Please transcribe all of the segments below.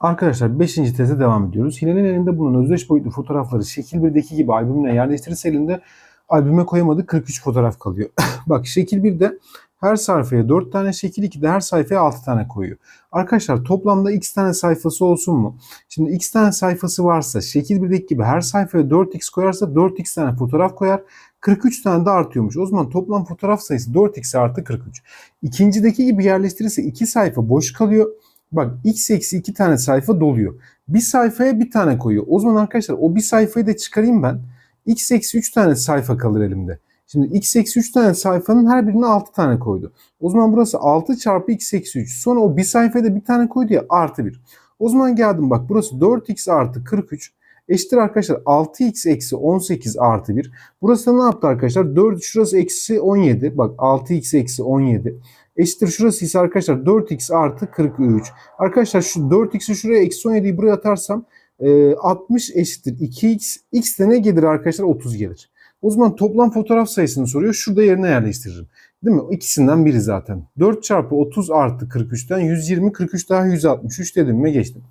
Arkadaşlar 5. teze devam ediyoruz. Hilal'in elinde bulunan özdeş boyutlu fotoğrafları şekil 1'deki gibi albümüne yerleştirirse elinde albüme koyamadığı 43 fotoğraf kalıyor. Bak şekil 1'de her sayfaya 4 tane şekil 2'de her sayfaya 6 tane koyuyor. Arkadaşlar toplamda x tane sayfası olsun mu? Şimdi x tane sayfası varsa şekil 1'deki gibi her sayfaya 4x koyarsa 4x tane fotoğraf koyar. 43 tane de artıyormuş. O zaman toplam fotoğraf sayısı 4x artı 43. İkincideki gibi yerleştirirse 2 sayfa boş kalıyor. Bak x eksi 2 tane sayfa doluyor. Bir sayfaya bir tane koyuyor. O zaman arkadaşlar o bir sayfayı da çıkarayım ben. x eksi 3 tane sayfa kalır elimde. Şimdi x eksi 3 tane sayfanın her birine 6 tane koydu. O zaman burası 6 çarpı x eksi 3. Sonra o bir sayfaya da bir tane koydu ya artı 1. O zaman geldim bak burası 4x artı 43 eşittir arkadaşlar 6x eksi 18 artı 1. Burası da ne yaptı arkadaşlar? 4 şurası eksi 17. Bak 6x eksi 17. Eşittir şurası ise arkadaşlar 4x artı 43. Arkadaşlar şu 4x'i şuraya eksi 17'yi buraya atarsam e, 60 eşittir 2x. x de ne gelir arkadaşlar? 30 gelir. O zaman toplam fotoğraf sayısını soruyor. Şurada yerine yerleştiririm. Değil mi? İkisinden biri zaten. 4 çarpı 30 artı 43'ten 120, 43 daha 163 dedim mi geçtim.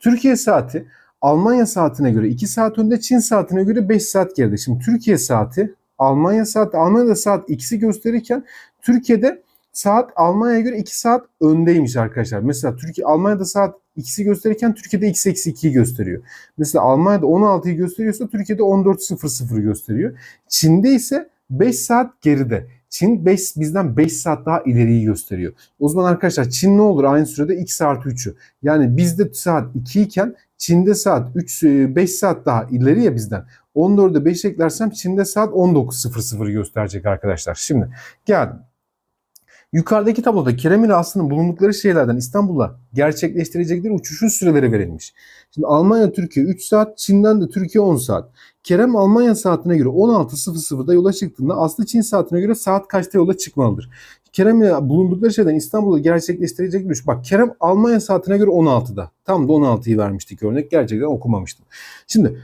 Türkiye saati Almanya saatine göre 2 saat önde, Çin saatine göre 5 saat geride. Şimdi Türkiye saati, Almanya saati, Almanya'da saat x'i gösterirken Türkiye'de saat Almanya'ya göre 2 saat öndeymiş arkadaşlar. Mesela Türkiye Almanya'da saat x'i gösterirken Türkiye'de x eksi 2'yi gösteriyor. Mesela Almanya'da 16'yı gösteriyorsa Türkiye'de 14.00 gösteriyor. Çin'de ise 5 saat geride. Çin 5, bizden 5 saat daha ileriyi gösteriyor. O zaman arkadaşlar Çin ne olur aynı sürede x artı 3'ü. Yani bizde saat 2 iken Çin'de saat 3 5 saat daha ileri ya bizden. 14'e 5 eklersem Çin'de saat 19.00 gösterecek arkadaşlar. Şimdi geldim. Yukarıdaki tabloda Kerem ile Aslı'nın bulundukları şehirlerden İstanbul'a gerçekleştirecekleri uçuşun süreleri verilmiş. Şimdi Almanya Türkiye 3 saat, Çin'den de Türkiye 10 saat. Kerem Almanya saatine göre 16.00'da yola çıktığında Aslı Çin saatine göre saat kaçta yola çıkmalıdır? Kerem ile bulundukları şeyden İstanbul'da gerçekleştirecek uçuş. Bak Kerem Almanya saatine göre 16'da. Tam da 16'yı vermiştik örnek. Gerçekten okumamıştım. Şimdi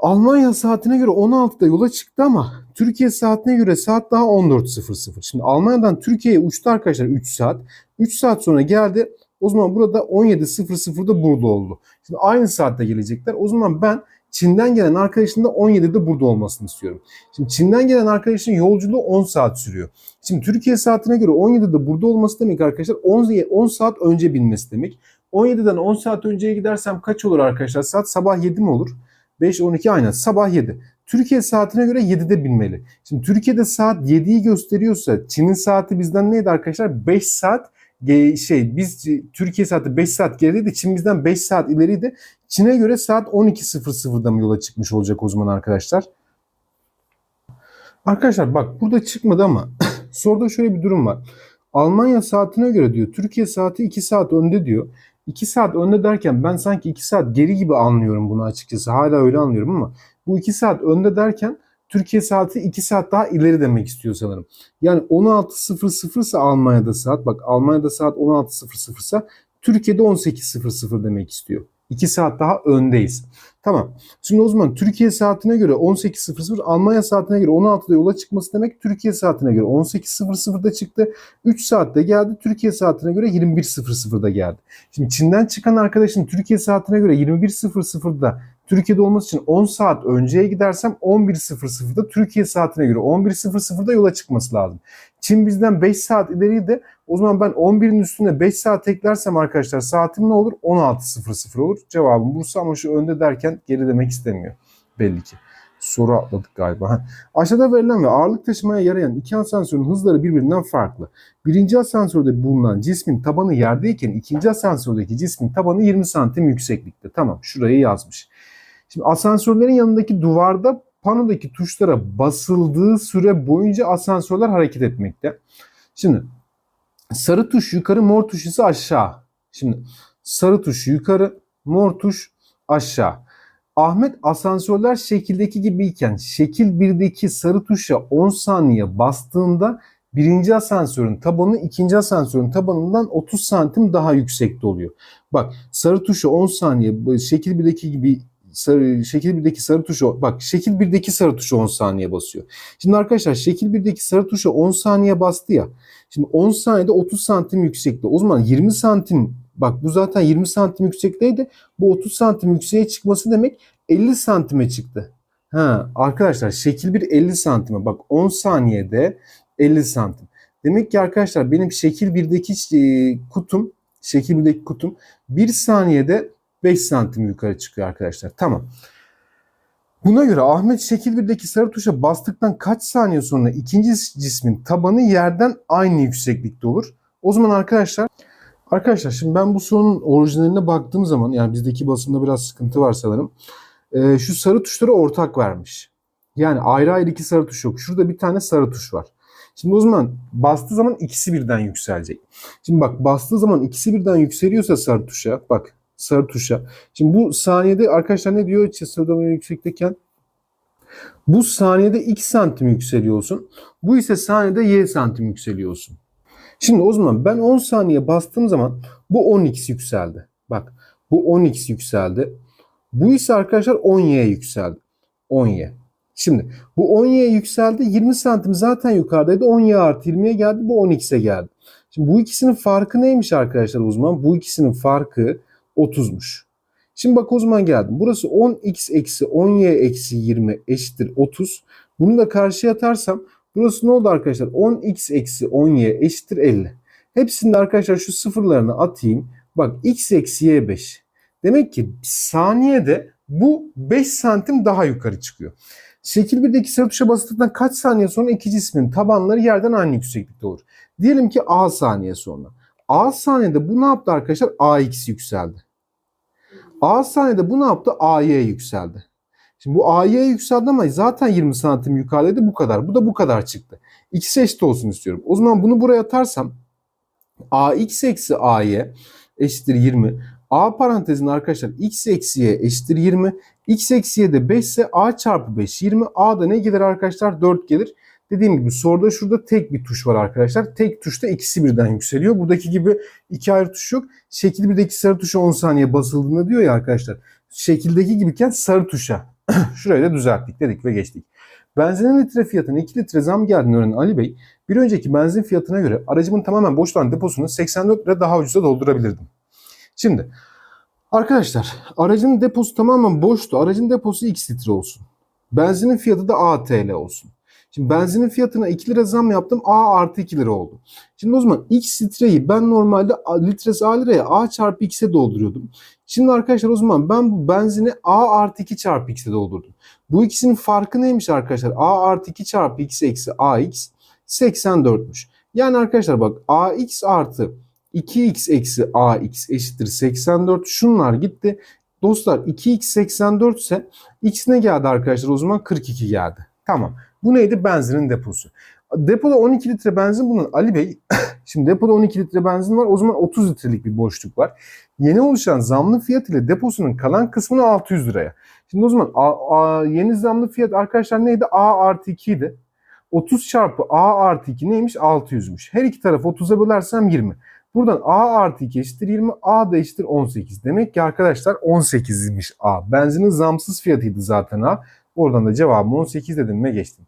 Almanya saatine göre 16'da yola çıktı ama Türkiye saatine göre saat daha 14.00. Şimdi Almanya'dan Türkiye'ye uçtu arkadaşlar 3 saat. 3 saat sonra geldi. O zaman burada 17.00'da burada oldu. Şimdi aynı saatte gelecekler. O zaman ben Çin'den gelen arkadaşın da 17'de burada olmasını istiyorum. Şimdi Çin'den gelen arkadaşın yolculuğu 10 saat sürüyor. Şimdi Türkiye saatine göre 17'de burada olması demek arkadaşlar 10, 10 saat önce binmesi demek. 17'den 10 saat önceye gidersem kaç olur arkadaşlar? Saat sabah 7 mi olur? 5, 12 aynen sabah 7. Türkiye saatine göre 7'de binmeli. Şimdi Türkiye'de saat 7'yi gösteriyorsa Çin'in saati bizden neydi arkadaşlar? 5 saat şey biz Türkiye saati 5 saat gerideydi. Çin bizden 5 saat ileriydi. Çin'e göre saat 12.00'da mı yola çıkmış olacak o zaman arkadaşlar? Arkadaşlar bak burada çıkmadı ama soruda şöyle bir durum var. Almanya saatine göre diyor Türkiye saati 2 saat önde diyor. 2 saat önde derken ben sanki 2 saat geri gibi anlıyorum bunu açıkçası. Hala öyle anlıyorum ama bu 2 saat önde derken Türkiye saati 2 saat daha ileri demek istiyor sanırım. Yani 16.00 ise Almanya'da saat bak Almanya'da saat 16.00 ise Türkiye'de 18.00 demek istiyor. 2 saat daha öndeyiz. Tamam. Şimdi o zaman Türkiye saatine göre 18.00, Almanya saatine göre 16'da yola çıkması demek Türkiye saatine göre 18.00'da çıktı. 3 saatte geldi. Türkiye saatine göre 21.00'da geldi. Şimdi Çin'den çıkan arkadaşın Türkiye saatine göre 21.00'da Türkiye'de olması için 10 saat önceye gidersem 11.00'da Türkiye saatine göre 11.00'da yola çıkması lazım. Çin bizden 5 saat ileriydi. O zaman ben 11'in üstüne 5 saat eklersem arkadaşlar saatim ne olur? 16.00 olur. Cevabım Bursa ama şu önde derken geri demek istemiyor. Belli ki. Soru atladık galiba. Aşağıda verilen ve ağırlık taşımaya yarayan iki asansörün hızları birbirinden farklı. Birinci asansörde bulunan cismin tabanı yerdeyken ikinci asansördeki cismin tabanı 20 santim yükseklikte. Tamam şurayı yazmış. Şimdi asansörlerin yanındaki duvarda panodaki tuşlara basıldığı süre boyunca asansörler hareket etmekte. Şimdi sarı tuş yukarı, mor tuş ise aşağı. Şimdi sarı tuş yukarı, mor tuş aşağı. Ahmet asansörler şekildeki gibiyken şekil 1'deki sarı tuşa 10 saniye bastığında birinci asansörün tabanı ikinci asansörün tabanından 30 santim daha yüksekte oluyor. Bak sarı tuşa 10 saniye şekil 1'deki gibi sarı, şekil 1'deki sarı tuşu bak şekil 1'deki sarı tuşu 10 saniye basıyor. Şimdi arkadaşlar şekil 1'deki sarı tuşu 10 saniye bastı ya. Şimdi 10 saniyede 30 santim yüksekte. O zaman 20 santim Bak bu zaten 20 santim yüksekteydi. Bu 30 santim yükseğe çıkması demek 50 santime çıktı. Ha, arkadaşlar şekil 1 50 santime. Bak 10 saniyede 50 santim. Demek ki arkadaşlar benim şekil 1'deki e, kutum, şekil 1'deki kutum 1 saniyede 5 santim yukarı çıkıyor arkadaşlar. Tamam. Buna göre Ahmet şekil 1'deki sarı tuşa bastıktan kaç saniye sonra ikinci cismin tabanı yerden aynı yükseklikte olur? O zaman arkadaşlar Arkadaşlar şimdi ben bu sorunun orijinaline baktığım zaman yani bizdeki basında biraz sıkıntı var sanırım. Ee, şu sarı tuşları ortak vermiş. Yani ayrı ayrı iki sarı tuş yok. Şurada bir tane sarı tuş var. Şimdi o zaman bastığı zaman ikisi birden yükselecek. Şimdi bak bastığı zaman ikisi birden yükseliyorsa sarı tuşa bak sarı tuşa. Şimdi bu saniyede arkadaşlar ne diyor? Sarı yüksekteyken bu saniyede x santim yükseliyorsun. Bu ise saniyede y santim yükseliyorsun. Şimdi o zaman ben 10 saniye bastığım zaman bu 10x yükseldi. Bak bu 10x yükseldi. Bu ise arkadaşlar 10y yükseldi. 10y. Şimdi bu 10y yükseldi. 20 santim zaten yukarıdaydı. 10y artı 20'ye geldi. Bu 10x'e geldi. Şimdi bu ikisinin farkı neymiş arkadaşlar o zaman? Bu ikisinin farkı 30'muş. Şimdi bak o zaman geldim. Burası 10x eksi 10y eksi 20 eşittir 30. Bunu da karşıya atarsam burası ne oldu arkadaşlar? 10x eksi 10y eşittir 50. Hepsinde arkadaşlar şu sıfırlarını atayım. Bak x eksi y 5. Demek ki saniyede bu 5 santim daha yukarı çıkıyor. Şekil 1'deki sarı tuşa bastıktan kaç saniye sonra iki cismin tabanları yerden aynı yükseklikte olur? Diyelim ki a saniye sonra. A saniyede bu ne yaptı arkadaşlar? ax yükseldi. A saniyede bu ne yaptı? AY yükseldi. Şimdi bu AY yükseldi ama zaten 20 santim yukarıdaydı bu kadar. Bu da bu kadar çıktı. İkisi eşit olsun istiyorum. O zaman bunu buraya atarsam AX eksi AY eşittir 20. A parantezinde arkadaşlar x eksi y eşittir 20. x eksi y de 5 ise a çarpı 5 20. A da ne gelir arkadaşlar? 4 gelir. Dediğim gibi soruda şurada tek bir tuş var arkadaşlar. Tek tuşta ikisi birden yükseliyor. Buradaki gibi iki ayrı tuş yok. Şekil 1'deki sarı tuşa 10 saniye basıldığında diyor ya arkadaşlar. Şekildeki gibiyken sarı tuşa. Şurayı da düzelttik dedik ve geçtik. Benzinin litre fiyatına 2 litre zam geldiğini öğrenen Ali Bey, bir önceki benzin fiyatına göre aracımın tamamen boş olan deposunu 84 lira daha ucuza doldurabilirdim. Şimdi arkadaşlar aracın deposu tamamen boştu. Aracın deposu x litre olsun. Benzinin fiyatı da ATL olsun. Şimdi benzinin fiyatına 2 lira zam yaptım. A artı 2 lira oldu. Şimdi o zaman x litreyi ben normalde litresi A liraya A çarpı x'e dolduruyordum. Şimdi arkadaşlar o zaman ben bu benzini A artı 2 çarpı x'e doldurdum. Bu ikisinin farkı neymiş arkadaşlar? A artı 2 çarpı x eksi AX 84'müş. Yani arkadaşlar bak AX artı 2x eksi ax eşittir 84. Şunlar gitti. Dostlar 2x 84 ise x ne geldi arkadaşlar o zaman 42 geldi. Tamam. Bu neydi? Benzinin deposu. Depoda 12 litre benzin bunun Ali Bey. şimdi depoda 12 litre benzin var. O zaman 30 litrelik bir boşluk var. Yeni oluşan zamlı fiyat ile deposunun kalan kısmını 600 liraya. Şimdi o zaman a, a, yeni zamlı fiyat arkadaşlar neydi? A artı 2 idi. 30 çarpı A artı 2 neymiş? 600'müş. Her iki tarafı 30'a bölersem 20. Buradan A artı 2 eşittir 20. A da eşittir 18. Demek ki arkadaşlar 18'miş A. Benzinin zamsız fiyatıydı zaten A. Oradan da cevabım 18 dedim ve geçtim.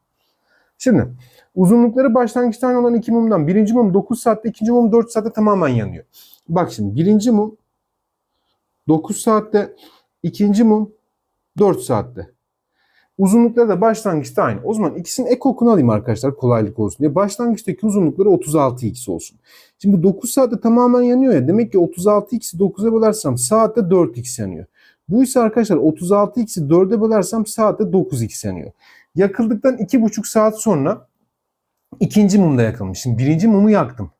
Şimdi uzunlukları başlangıçta aynı olan iki mumdan birinci mum 9 saatte ikinci mum 4 saatte tamamen yanıyor. Bak şimdi birinci mum 9 saatte ikinci mum 4 saatte. Uzunlukları da başlangıçta aynı. O zaman ikisinin ek okunu alayım arkadaşlar kolaylık olsun diye. Başlangıçtaki uzunlukları 36x olsun. Şimdi bu 9 saatte tamamen yanıyor ya. Demek ki 36x'i 9'a bölersem saatte 4x yanıyor. Bu ise arkadaşlar 36x'i 4'e bölersem saatte 9x yanıyor. Yakıldıktan 2,5 saat sonra ikinci mum da yakılmış. Şimdi birinci mumu yaktım.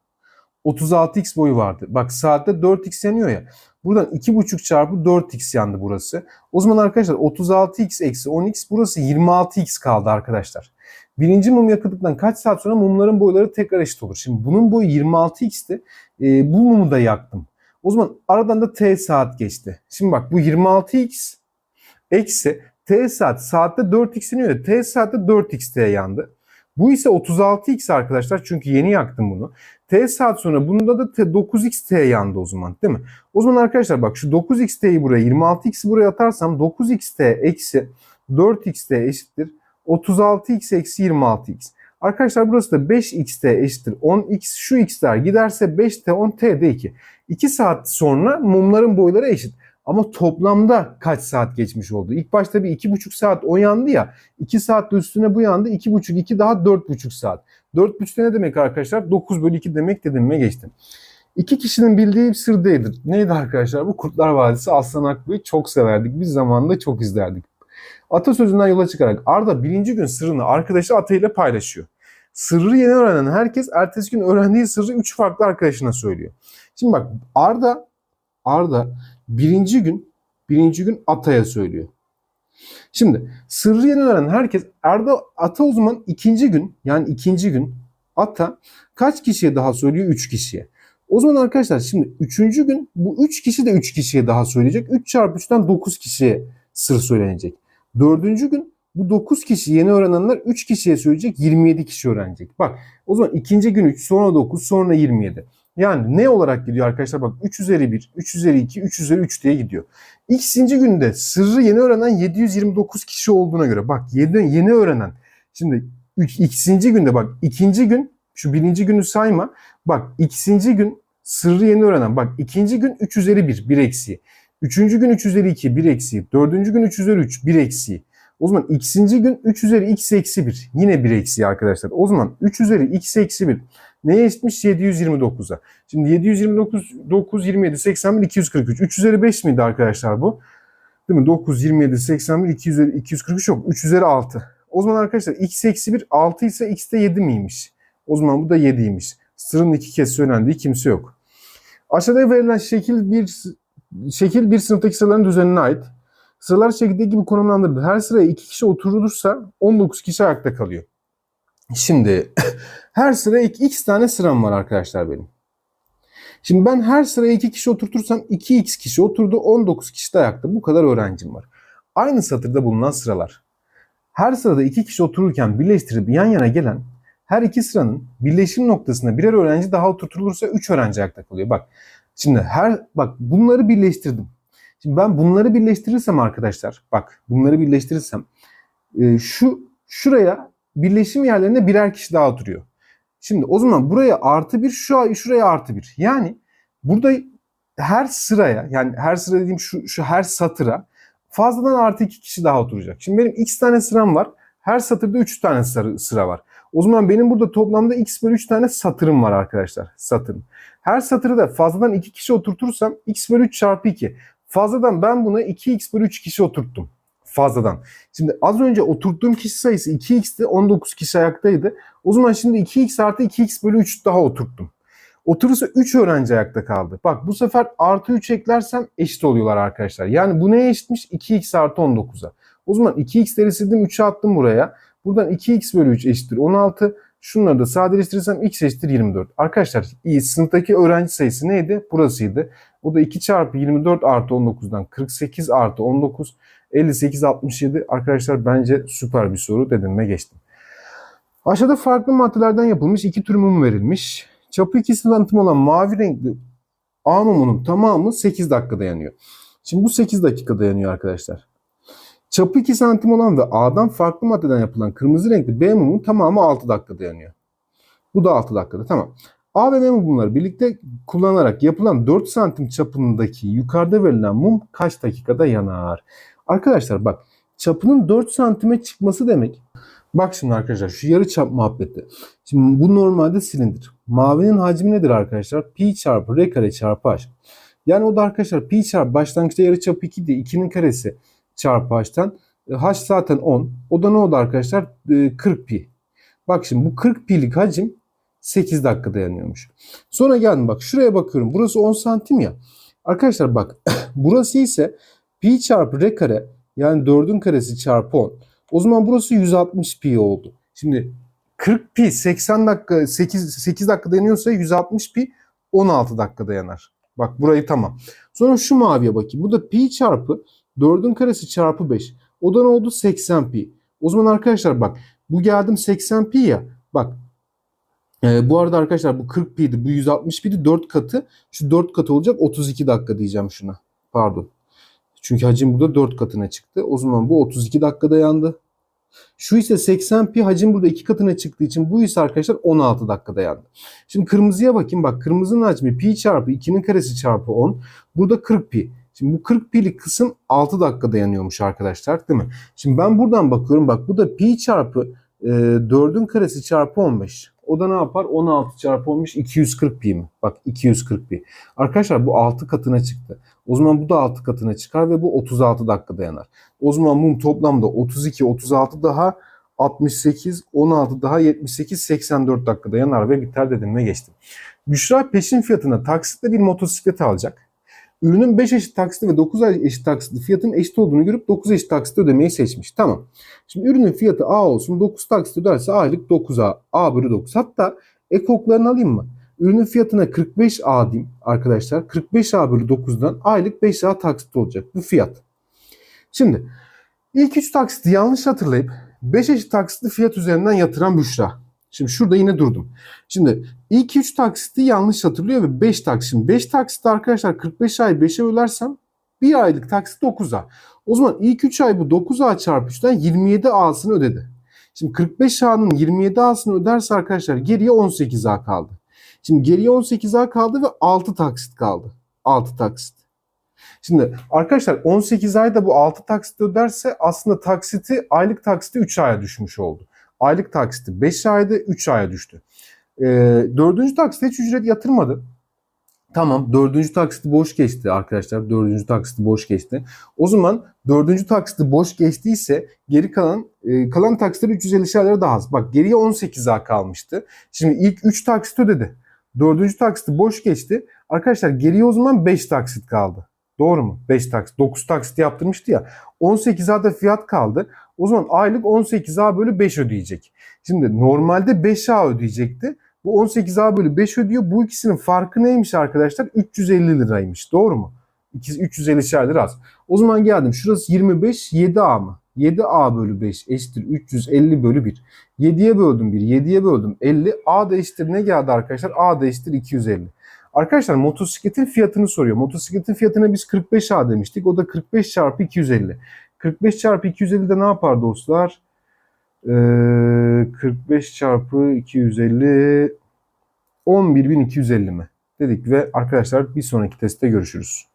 36x boyu vardı. Bak saatte 4x yanıyor ya. Buradan 2,5 çarpı 4x yandı burası. O zaman arkadaşlar 36x eksi 10x burası 26x kaldı arkadaşlar. Birinci mum yakıldıktan kaç saat sonra mumların boyları tekrar eşit olur. Şimdi bunun boyu 26x'ti. E, bu mumu da yaktım. O zaman aradan da t saat geçti. Şimdi bak bu 26x eksi t saat saatte 4x yanıyor. T saatte 4x yandı. Bu ise 36x arkadaşlar çünkü yeni yaktım bunu. T saat sonra bunda da 9xt yandı o zaman değil mi? O zaman arkadaşlar bak şu 9xt'yi buraya 26x'i buraya atarsam 9xt eksi 4xt eşittir 36x eksi 26x. Arkadaşlar burası da 5xt eşittir 10x. Şu x'ler giderse 5t 10t d2. 2 saat sonra mumların boyları eşit. Ama toplamda kaç saat geçmiş oldu? İlk başta bir 2,5 saat o yandı ya. 2 saat üstüne bu yandı. 2,5 2 daha 4,5 saat. 4,5 ne demek arkadaşlar? 9 bölü 2 demek dediğime geçtim. İki kişinin bildiği bir sır değildir. Neydi arkadaşlar? Bu Kurtlar Vadisi Aslan Akbıy'ı çok severdik. Biz zamanında çok izlerdik. Atasözünden yola çıkarak Arda birinci gün sırrını arkadaşı atayla paylaşıyor. Sırrı yeni öğrenen herkes ertesi gün öğrendiği sırrı üç farklı arkadaşına söylüyor. Şimdi bak Arda Arda birinci gün birinci gün Ata'ya söylüyor. Şimdi sırrı yeni öğrenen herkes Arda Ata o zaman ikinci gün yani ikinci gün Ata kaç kişiye daha söylüyor? Üç kişiye. O zaman arkadaşlar şimdi üçüncü gün bu üç kişi de üç kişiye daha söyleyecek. 3 çarpı 3'ten 9 kişiye sır söylenecek. Dördüncü gün bu 9 kişi yeni öğrenenler 3 kişiye söyleyecek 27 kişi öğrenecek. Bak o zaman ikinci gün 3 sonra 9 sonra 27. Yani ne olarak gidiyor arkadaşlar bak 3 üzeri 1, 3 üzeri 2, 3 üzeri 3 diye gidiyor. İkinci günde sırrı yeni öğrenen 729 kişi olduğuna göre bak yeni, yeni öğrenen şimdi üç, ikinci günde bak ikinci gün şu birinci günü sayma bak ikinci gün sırrı yeni öğrenen bak ikinci gün 3 üzeri 1 1 eksiği. Üçüncü gün 3 üzeri 2 1 eksiği. Dördüncü gün 3 üzeri 3 1 eksiği. O zaman ikinci gün 3 üzeri x eksi 1. Yine 1 eksiği arkadaşlar. O zaman 3 üzeri x eksi 1. Neye eşitmiş? 729'a. Şimdi 729, 9, 27, 81, 243. 3 üzeri 5 miydi arkadaşlar bu? Değil mi? 9, 27, 81, 2 üzeri 243 yok. 3 üzeri 6. O zaman arkadaşlar x eksi 1 6 ise x de 7 miymiş? O zaman bu da 7'ymiş. Sırrın iki kez söylendiği kimse yok. Aşağıda verilen şekil bir şekil bir sınıftaki sıraların düzenine ait. Sıralar şekilde gibi konumlandırılır. Her sıraya iki kişi oturulursa 19 kişi ayakta kalıyor. Şimdi her sıraya iki, x tane sıram var arkadaşlar benim. Şimdi ben her sıraya iki kişi oturtursam 2x kişi oturdu 19 kişi de ayakta. Bu kadar öğrencim var. Aynı satırda bulunan sıralar. Her sırada iki kişi otururken birleştirip yan yana gelen her iki sıranın birleşim noktasına birer öğrenci daha oturtulursa 3 öğrenci ayakta kalıyor. Bak şimdi her bak bunları birleştirdim. Şimdi ben bunları birleştirirsem arkadaşlar bak bunları birleştirirsem e, şu şuraya birleşim yerlerine birer kişi daha oturuyor. Şimdi o zaman buraya artı bir şu şuraya artı bir. Yani burada her sıraya yani her sıra dediğim şu, şu her satıra fazladan artı iki kişi daha oturacak. Şimdi benim x tane sıram var. Her satırda 3 tane sıra var. O zaman benim burada toplamda x bölü 3 tane satırım var arkadaşlar. Satırım. Her satırı da fazladan 2 kişi oturtursam x bölü 3 çarpı 2. Fazladan ben buna 2x bölü 3 kişi oturttum. Fazladan. Şimdi az önce oturttuğum kişi sayısı 2x'ti 19 kişi ayaktaydı. O zaman şimdi 2x artı 2x bölü 3 daha oturttum. Oturursa 3 öğrenci ayakta kaldı. Bak bu sefer artı 3 eklersem eşit oluyorlar arkadaşlar. Yani bu neye eşitmiş? 2x artı 19'a. O zaman 2x'leri sildim 3'e attım buraya. Buradan 2x bölü 3 eşittir 16. Şunları da sadeleştirirsem x eşittir 24. Arkadaşlar sınıftaki öğrenci sayısı neydi? Burasıydı. O da 2 çarpı 24 artı 19'dan 48 artı 19 58 67. Arkadaşlar bence süper bir soru dedim ve geçtim. Aşağıda farklı maddelerden yapılmış iki tür mum verilmiş. Çapı 2 santim olan mavi renkli A mumunun tamamı 8 dakikada yanıyor. Şimdi bu 8 dakikada yanıyor arkadaşlar. Çapı 2 santim olan ve A'dan farklı maddeden yapılan kırmızı renkli B mumun tamamı 6 dakikada yanıyor. Bu da 6 dakikada tamam. A ve B mumları birlikte kullanarak yapılan 4 santim çapındaki yukarıda verilen mum kaç dakikada yanar? Arkadaşlar bak çapının 4 santime çıkması demek. Bak şimdi arkadaşlar şu yarı çap muhabbeti. Şimdi bu normalde silindir. Mavinin hacmi nedir arkadaşlar? Pi çarpı r kare çarpı h. Yani o da arkadaşlar pi çarpı başlangıçta yarı çapı 2 diye 2'nin karesi çarpı h'tan. H zaten 10. O da ne oldu arkadaşlar? 40 pi. Bak şimdi bu 40 pi'lik hacim 8 dakikada yanıyormuş. Sonra geldim bak şuraya bakıyorum. Burası 10 santim ya. Arkadaşlar bak burası ise pi çarpı r kare yani 4'ün karesi çarpı 10. O zaman burası 160 pi oldu. Şimdi 40 pi 80 dakika 8, 8 dakikada yanıyorsa 160 pi 16 dakikada yanar. Bak burayı tamam. Sonra şu maviye bakayım. Bu da pi çarpı 4'ün karesi çarpı 5. O da ne oldu? 80 pi. O zaman arkadaşlar bak bu geldim 80 pi ya. Bak e, bu arada arkadaşlar bu 40 pi'di. Bu 160 pi'di. 4 katı. Şu 4 katı olacak 32 dakika diyeceğim şuna. Pardon. Çünkü hacim burada 4 katına çıktı. O zaman bu 32 dakikada yandı. Şu ise 80 pi hacim burada iki katına çıktığı için bu ise arkadaşlar 16 dakikada yandı. Şimdi kırmızıya bakayım bak kırmızının hacmi pi çarpı 2'nin karesi çarpı 10. Burada 40 pi. Şimdi bu 40 pi'lik kısım 6 dakikada yanıyormuş arkadaşlar değil mi? Şimdi ben buradan bakıyorum bak bu da pi çarpı e, 4'ün karesi çarpı 15. O da ne yapar? 16 çarpı 15 240 pi mi? Bak 240 pi. Arkadaşlar bu 6 katına çıktı. O zaman bu da 6 katına çıkar ve bu 36 dakikada yanar. O zaman mum toplamda 32, 36 daha 68, 16 daha 78, 84 dakikada yanar ve biter dedim ve geçtim. Büşra peşin fiyatına taksitle bir motosiklet alacak. Ürünün 5 eşit taksitli ve 9 eşit taksitli fiyatın eşit olduğunu görüp 9 eşit taksit ödemeyi seçmiş. Tamam. Şimdi ürünün fiyatı A olsun. 9 taksit öderse aylık 9A. A bölü 9. Hatta ek oklarını alayım mı? Ürünün fiyatına 45A diyeyim arkadaşlar. 45A bölü 9'dan aylık 5A taksit olacak. Bu fiyat. Şimdi ilk 3 taksiti yanlış hatırlayıp 5 eşit taksitli fiyat üzerinden yatıran Büşra. Şimdi şurada yine durdum. Şimdi ilk 3 taksiti yanlış hatırlıyor ve 5 taksit. Şimdi 5 taksit arkadaşlar 45 ay 5'e bölersem bir aylık taksit 9A. O zaman ilk 3 ay bu 9A çarpı 3'ten 27A'sını ödedi. Şimdi 45A'nın 27A'sını öderse arkadaşlar geriye 18A kaldı. Şimdi geriye 18A kaldı ve 6 taksit kaldı. 6 taksit. Şimdi arkadaşlar 18 ayda bu 6 taksit öderse aslında taksiti aylık taksiti 3 aya düşmüş oldu. Aylık taksiti 5 ayda 3 aya düştü. Ee, dördüncü taksite hiç ücret yatırmadı. Tamam dördüncü taksiti boş geçti arkadaşlar. Dördüncü taksiti boş geçti. O zaman dördüncü taksiti boş geçtiyse geri kalan e, kalan taksitler 350 lira daha az. Bak geriye 18A kalmıştı. Şimdi ilk 3 taksit ödedi. Dördüncü taksiti boş geçti. Arkadaşlar geriye o zaman 5 taksit kaldı. Doğru mu? 5 taksit. 9 taksit yaptırmıştı ya. 18A'da fiyat kaldı. O zaman aylık 18A bölü 5 ödeyecek. Şimdi normalde 5A ödeyecekti. Bu 18A bölü 5 ödüyor. Bu ikisinin farkı neymiş arkadaşlar? 350 liraymış. Doğru mu? 350 lira az. O zaman geldim. Şurası 25. 7A mı? 7A bölü 5 eşittir 350 bölü 1. 7'ye böldüm 1. 7'ye böldüm 50. A da eşittir ne geldi arkadaşlar? A da eşittir 250. Arkadaşlar motosikletin fiyatını soruyor. Motosikletin fiyatına biz 45A demiştik. O da 45 çarpı 250. 45 çarpı 250 de ne yapar dostlar? Ee, 45 çarpı 250 11.250 mi? Dedik ve arkadaşlar bir sonraki testte görüşürüz.